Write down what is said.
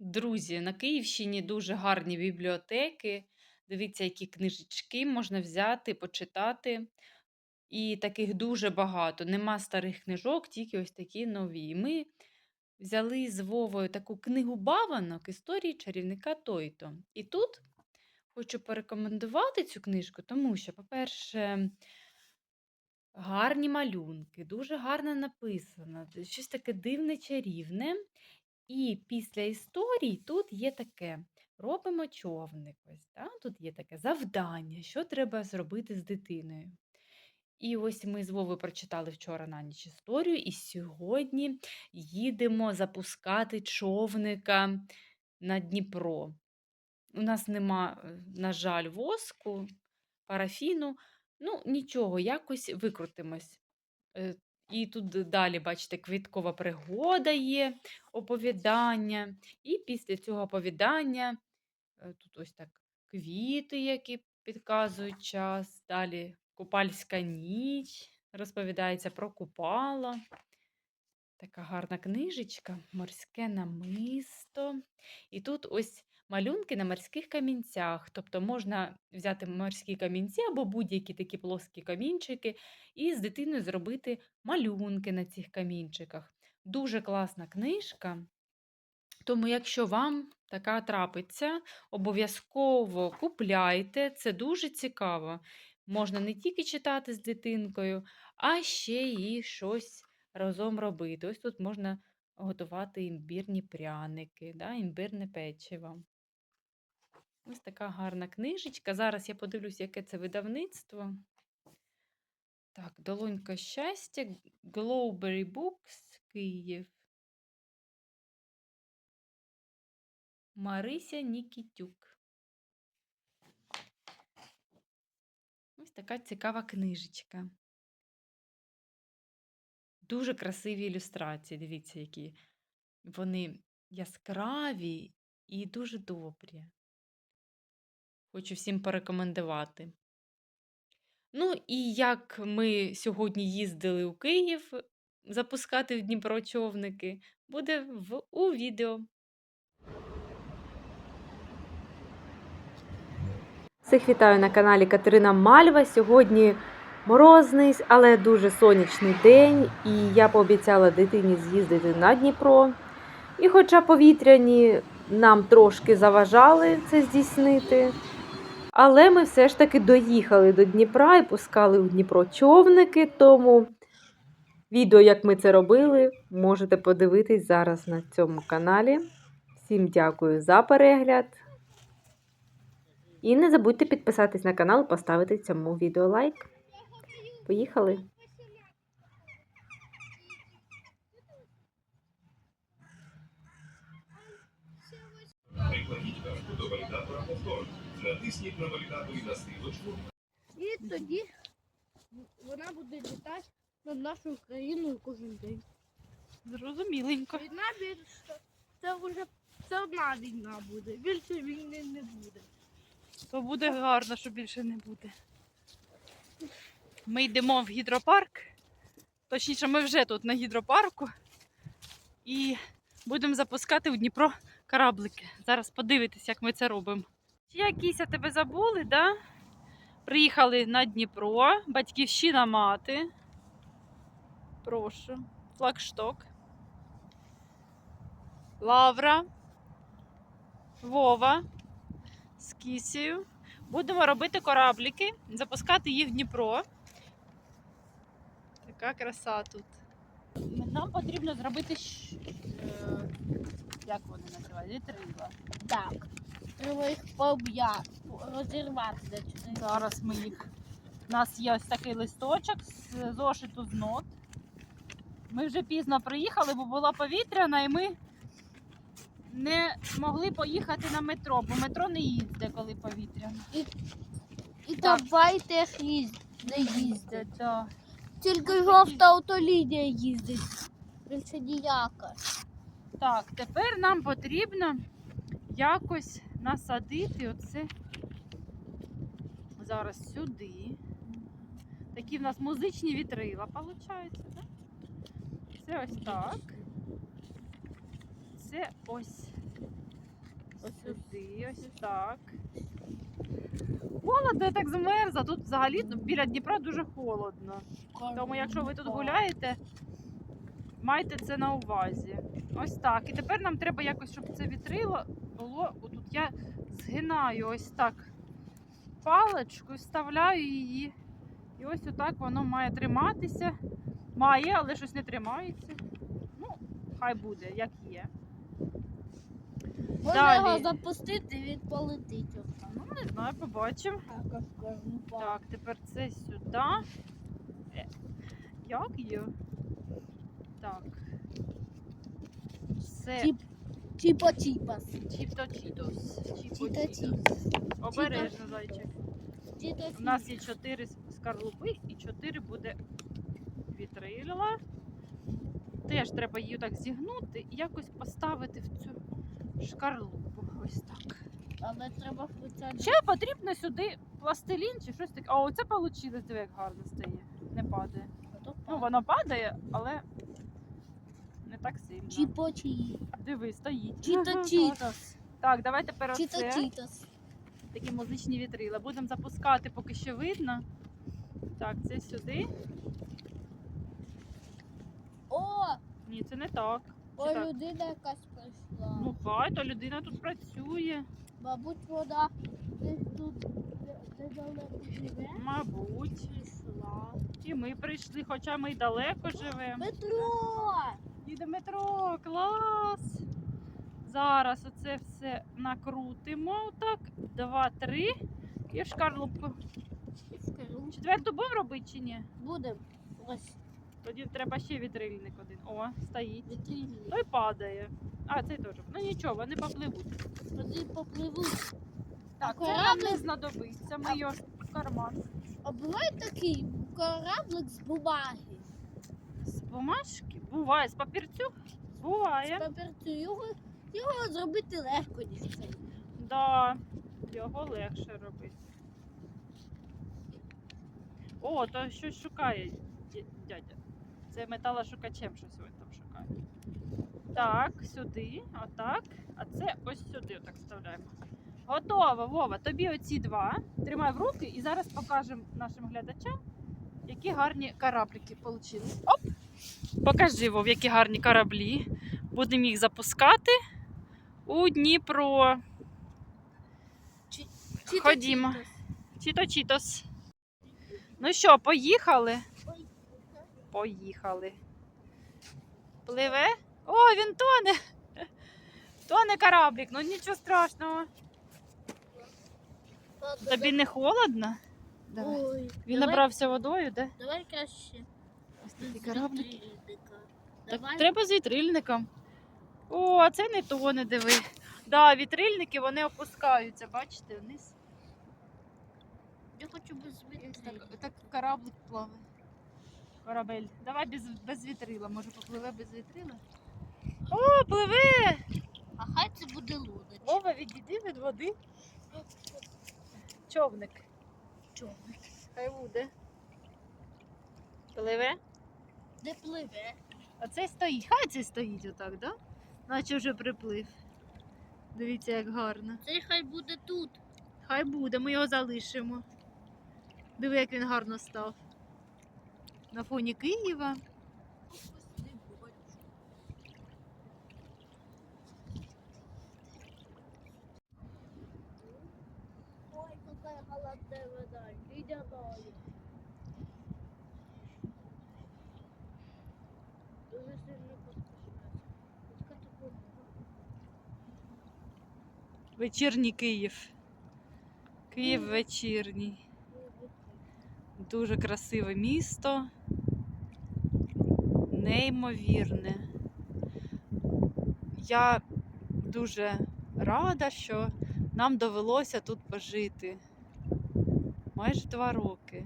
Друзі, на Київщині дуже гарні бібліотеки. Дивіться, які книжечки можна взяти, почитати. І таких дуже багато. Нема старих книжок, тільки ось такі нові. Ми взяли з Вовою таку книгу баванок історії чарівника Тойто. І тут хочу порекомендувати цю книжку, тому що, по-перше, гарні малюнки, дуже гарно написано, щось таке дивне, чарівне. І після історій тут є таке: робимо човник. Ось, да? Тут є таке завдання, що треба зробити з дитиною. І ось ми з Вовою прочитали вчора на ніч історію, і сьогодні їдемо запускати човника на Дніпро. У нас нема, е, на жаль, воску, парафіну. Ну, нічого, якось викрутимось. І тут далі, бачите, квіткова пригода є, оповідання. І після цього оповідання е, тут ось так квіти, які підказують час. Далі купальська ніч, розповідається про купало. Така гарна книжечка, морське намисто. І тут ось малюнки на морських камінцях. Тобто можна взяти морські камінці або будь-які такі плоскі камінчики, і з дитиною зробити малюнки на цих камінчиках. Дуже класна книжка. Тому, якщо вам така трапиться, обов'язково купляйте, це дуже цікаво. Можна не тільки читати з дитинкою, а ще і щось разом робити. Ось тут можна готувати імбірні пряники, да, імбирне печиво. Ось така гарна книжечка. Зараз я подивлюсь, яке це видавництво. Так, Долонька щастя, Glowberry Books, Київ. Марися Нікітюк. Ось така цікава книжечка. Дуже красиві ілюстрації. Дивіться, які вони яскраві і дуже добрі. Хочу всім порекомендувати. Ну, і як ми сьогодні їздили у Київ запускати в Дніпро човники, буде в, у відео. Всіх вітаю на каналі Катерина Мальва. Сьогодні морозний, але дуже сонячний день, і я пообіцяла дитині з'їздити на Дніпро. І хоча повітряні нам трошки заважали це здійснити, але ми все ж таки доїхали до Дніпра і пускали у Дніпро човники, тому відео, як ми це робили, можете подивитись зараз на цьому каналі. Всім дякую за перегляд. І не забудьте підписатись на канал, поставити цьому відео лайк. Поїхали! Натисніть на валідатор і на стрілочку. І тоді вона буде літати над нашою країною кожен день. Зрозуміленько. Війна більше це вже це одна війна буде. Більше війни не буде. То буде гарно, що більше не буде. Ми йдемо в гідропарк. Точніше, ми вже тут на гідропарку. І будемо запускати у Дніпро кораблики. Зараз подивитись, як ми це робимо. Чи якісь тебе забули, да? Приїхали на Дніпро, батьківщина мати. Прошу. Флагшток. Лавра. Вова з кісею. Будемо робити корабліки, запускати їх в Дніпро. Така краса тут. Нам потрібно зробити, е, як вони називають, вітрила. Так. Треба їх пооб'яти, розірвати. Зараз ми їх. У нас є ось такий листочок з зошиту з нот. Ми вже пізно приїхали, бо була повітряна, і ми не могли поїхати на метро, бо метро не їздить, коли повітряно. І Так. давайте їх їздити. Не їздить. Да. Тільки жовта автолінія їздить. Більше ніяка. Так, тепер нам потрібно якось насадити оце зараз сюди. Такі в нас музичні вітрила, виходить, так? Це ось так. Це ось ось сюди, ось так. Холодно, я так змерзла. Тут взагалі біля Дніпра дуже холодно. Тому якщо ви тут гуляєте, майте це на увазі. Ось так. І тепер нам треба якось, щоб це вітрило було. Я згинаю ось так паличку, вставляю її. І ось отак воно має триматися. Має, але щось не тримається. Ну, хай буде, як є. Можна Далі. його запустити, він полетить. Ну, не знаю, побачимо. Скажу, Так, тепер це сюди. Е, Як її? Так. Це Тіп- Чіпа-чіпас. чіпто чітос. Чіто-чіпас. Обережно, зайчик. У нас є чотири с- скорлупи і чотири буде вітрила. Теж треба її так зігнути і якось поставити в цю шкарлупу. Ось так. Але треба спеціально. Ще потрібно сюди пластилін чи щось таке. А оце вийшло, диви, як гарно стає. Не падає. Ну, воно падає, але не так сильно. Чіпо-чі. Диви, стоїть. Чіто-чітос. Так, давай тепер оце. Чіто-чітос. Такі музичні вітрила. Будемо запускати, поки що видно. Так, це сюди. О, Ні, це не так. О, так? людина якась прийшла. Ну, хай, то людина тут працює. Мабуть, вона десь тут недалеко живе. Мабуть. Прийшла. І ми прийшли, хоча ми й далеко живемо. Метро! Їде метро, клас! Зараз оце все накрутимо. Так, два, три. І в шкарлупку. Четверту будемо робити чи ні? Будем. Ось Тоді треба ще вітрильник один. О, стоїть. вітрильник. Той падає. А, цей теж. Ну нічого, вони попливуть. Тоді попливуть. Так, це нам кораблик? не знадобиться. Ми його в карман. А буває такий кораблик з бумаги. З бумажки? Буває, з папірцю? З папірцю. Його, його зробити легко, це. Да, його легше робити. О, то щось шукає дядя. Це металошукачем щось він там шукає. Так, сюди, отак. А це ось сюди отак вставляємо. Готово, Вова. Тобі оці два. Тримай в руки і зараз покажемо нашим глядачам, які гарні кораблики вийшли. Оп! Покажи, Вов, які гарні кораблі. Будемо їх запускати у Дніпро. Чіто-чітос. Ходімо. Чіто-чітос. Ну що, поїхали? Поїхали. Пливе? О, він тоне. Тоне кораблик, ну нічого страшного. Тобі не холодно? Ой, Він давай- набрався водою, де? Давай краще. Вітрильника. Так Давай. треба з вітрильником. О, а це не тоне, диви. Да, вітрильники вони опускаються, бачите, вниз. Я хочу без вітрильника. Так, так кораблик плаває. Корабель. Давай без, без вітрила. Може попливе без вітрила? О, пливе! А хай це буде лодочка. Вова, відійди від води. Човник. Човник. Хай буде. Пливе. Де пливе? А цей стоїть. Хай цей стоїть отак, да? Наче вже приплив. Дивіться, як гарно. Цей хай буде тут. Хай буде, ми його залишимо. Диви, як він гарно став. На фоні Києва. Ой, какая холодная вода. Идя далі. Дуже сильно поспішається. Яка така Вечірній Київ. Київ вечірній. Дуже красиве місто. Неймовірне. Я дуже рада, що нам довелося тут пожити. Майже два роки.